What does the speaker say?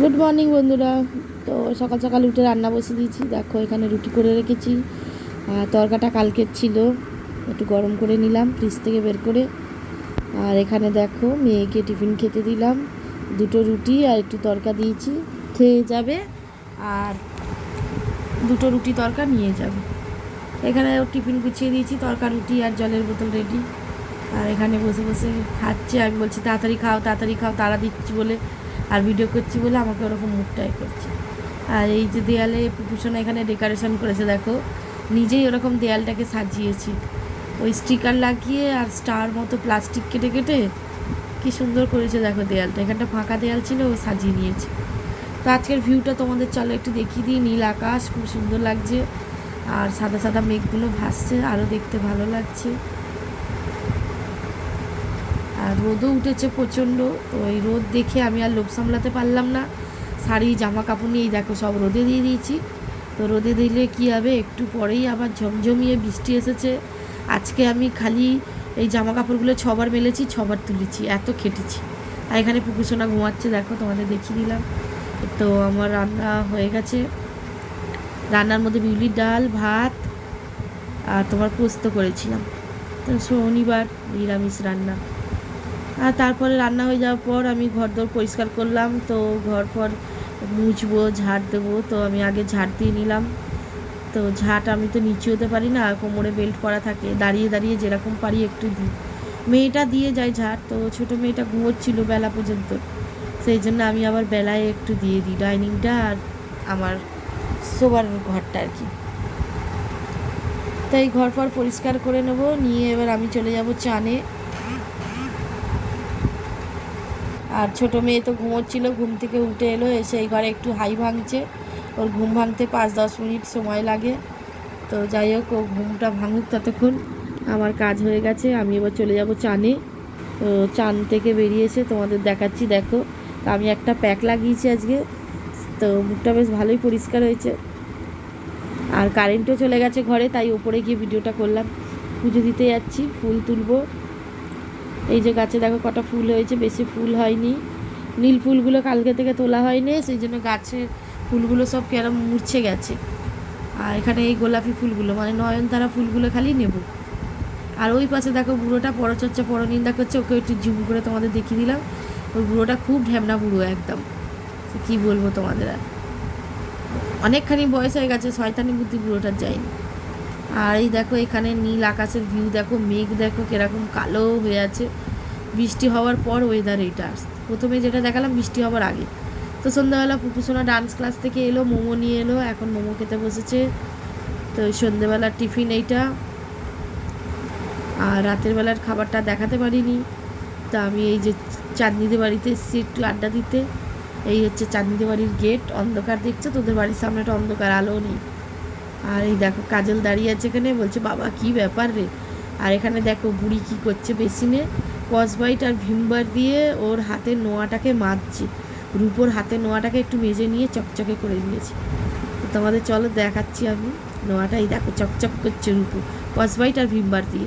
Good morning বন্ধুরা। তো সকাল সকাল উঠে রান্না বসে দিয়েছি। দেখো, এখানে রুটি করে রেখেছি। তরকাটা কালকের ছিল। একটু গরম করে নিলাম ফ্রিজ থেকে বের করে। আর এখানে দেখো, মেয়েকে টিফিন খেতে দিলাম। দুটো রুটি আর একটু তরকা দিয়েছি। খেয়ে যাবে। আর দুটো রুটি তরকা নিয়ে যাবে। এখানে টিফিন গুছিয়ে দিয়েছি, তরকা রুটি আর জলের বোতল রেডি আর এখানে বসে বসে খাচ্ছে। আমি বলছি, তাড়াতাড়ি খাও তাড়াতাড়ি খাও, তাড়া দিচ্ছি বলে আর ভিডিও করছি বলে আমাকে ওরকম মুখটাই করছে। আর এই যে দেয়ালে পুকুসোনা এখানে ডেকোরেশন করেছে, দেখো। নিজেই ওরকম দেয়ালটাকে সাজিয়েছি। ওই স্টিকার লাগিয়ে আর স্টার মতো প্লাস্টিক কেটে কেটে কি সুন্দর করেছে দেখো দেয়ালটা। এখানটা ফাঁকা দেয়াল ছিল, ও সাজিয়ে নিয়েছে। তো আজকের ভিউটা তোমাদের চলো একটু দেখিয়ে দিই। নীল আকাশ, খুব সুন্দর লাগছে। আর সাদা সাদা মেঘগুলো ভাসছে আরও দেখতে ভালো লাগছে। আর রোদও উঠেছে প্রচণ্ড। তো এই রোদ দেখে আমি আর লোভ সামলাতে পারলাম না। শাড়ি জামা কাপড় নিয়েই দেখো সব রোদে দিয়ে দিয়েছি। তো রোদে দিলে কী হবে? একটু পরেই আবার ঝমঝমিয়ে বৃষ্টি এসেছে। আজকে আমি খালি এই জামা কাপড়গুলো ছবার মেলেছি, ছবার তুলেছি, এত খেটেছি। আর এখানে পুকুরসোনা ঘুমাচ্ছে, দেখো তোমাদের দেখিয়ে দিলাম। তো আমার রান্না হয়ে গেছে। রান্নার মধ্যে বিউলির ডাল, ভাত আর তোমার পোস্ত করেছিলাম। তো শনিবার নিরামিষ রান্না। আর তারপরে রান্না হয়ে যাওয়ার পর আমি ঘর দর পরিষ্কার করলাম, তো ঘর ফর মুছবো, ঝাড় দেবো, তো আমি আগে ঝাড় দিয়ে নিলাম। তো ঝাঁট আমি তো নিচে হতে পারি না, কোমরে বেল্ট পরা থাকে, দাঁড়িয়ে দাঁড়িয়ে যেরকম পারি একটু দিই। মেয়েটা দিয়ে যায় ঝাড়, তো ছোটো মেয়েটা ঘুমোচ্ছিল বেলা পর্যন্ত, সেই জন্য আমি আবার বেলায় একটু দিয়ে দিই, ডাইনিংটা আর আমার শোবার ঘরটা আর কি। তাই ঘর ফর পরিষ্কার করে নেব, নিয়ে এবার আমি চলে যাব চানে। আর ছোট মেয়ে তো ঘুমোচ্ছিল, ঘুম থেকে উঠে এলো, এসে এই ঘরে একটু হাই ভাঙছে। ওর ঘুম ভাঙতে পাঁচ দশ মিনিট সময় লাগে। তো যাই হোক, ও ঘুমটা ভাঙুক ততক্ষণ। আমার কাজ হয়ে গেছে, আমি এবার চলে যাব চানে। তো চান থেকে বেরিয়েছে তোমাদের দেখাচ্ছি, দেখো। তো আমি একটা প্যাক লাগিয়েছি আজকে। তো মুখটা বেশ ভালোই পরিষ্কার হয়েছে। আর কারেন্টও চলে গেছে ঘরে, তাই ওপরে গিয়ে ভিডিওটা করলাম। পুজো দিতে যাচ্ছি, ফুল তুলবো। এই যে গাছে দেখো কটা ফুল হয়েছে, বেশি ফুল হয়নি। নীল ফুলগুলো কালকে থেকে তোলা হয়নি, সেই জন্য গাছের ফুলগুলো সব কেরম মুড়ছে গেছে। আর এখানে এই গোলাপি ফুলগুলো মানে নয়নতারা ফুলগুলো খালি নেব। আর ওই পাশে দেখো বুড়োটা পরচর্চা পরনিন্দা করছে, ওকে একটু জুম করে তোমাদের দেখিয়ে দিলাম। ওই বুড়োটা খুব ঢ্যামনা বুড়ো একদম। কী বলব তোমাদের আর? অনেকখানি বয়স হয়ে গেছে, শয়তানি বুদ্ধি বুড়োটার যায়নি। আর এই দেখো এখানে নীল আকাশের ভিউ দেখো, মেঘ দেখো কীরকম কালো হয়ে আছে। বৃষ্টি হওয়ার পর ওয়েদার এইটা। প্রথমে যেটা দেখালাম বৃষ্টি হওয়ার আগে। তো সন্ধ্যাবেলা পুকুসোনা ডান্স ক্লাস থেকে এলো, মোমো নিয়ে এলো, এখন মোমো খেতে বসেছে। তো সন্ধ্যেবেলার টিফিন এইটা। আর রাতের বেলার খাবারটা দেখাতে পারিনি। তা আমি এই যে চাঁদনিতে বাড়িতে এসেছি একটু আড্ডা দিতে। এই হচ্ছে চাঁদনিতে বাড়ির গেট অন্ধকার দেখছ? তোদের বাড়ির সামনেটা অন্ধকার আলো নেই। আর এই দেখো কাজল দাঁড়িয়ে আছে এখানে, বলছে, বাবা, কি ব্যাপার রে? আর এখানে দেখো বুড়ি কি করছে বেসিনে। কসবাইট আর ভিমবার দিয়ে ওর হাতে নোয়াটাকে মারছে। রূপোর হাতে নোয়াটাকে একটু মেজে নিয়ে চকচকে করে দিয়েছে। তোমাদের চলো দেখাচ্ছি আমি নোয়াটা। এই দেখো, চকচক করছে রূপো। কসবাইট আর ভিমবার দিয়ে।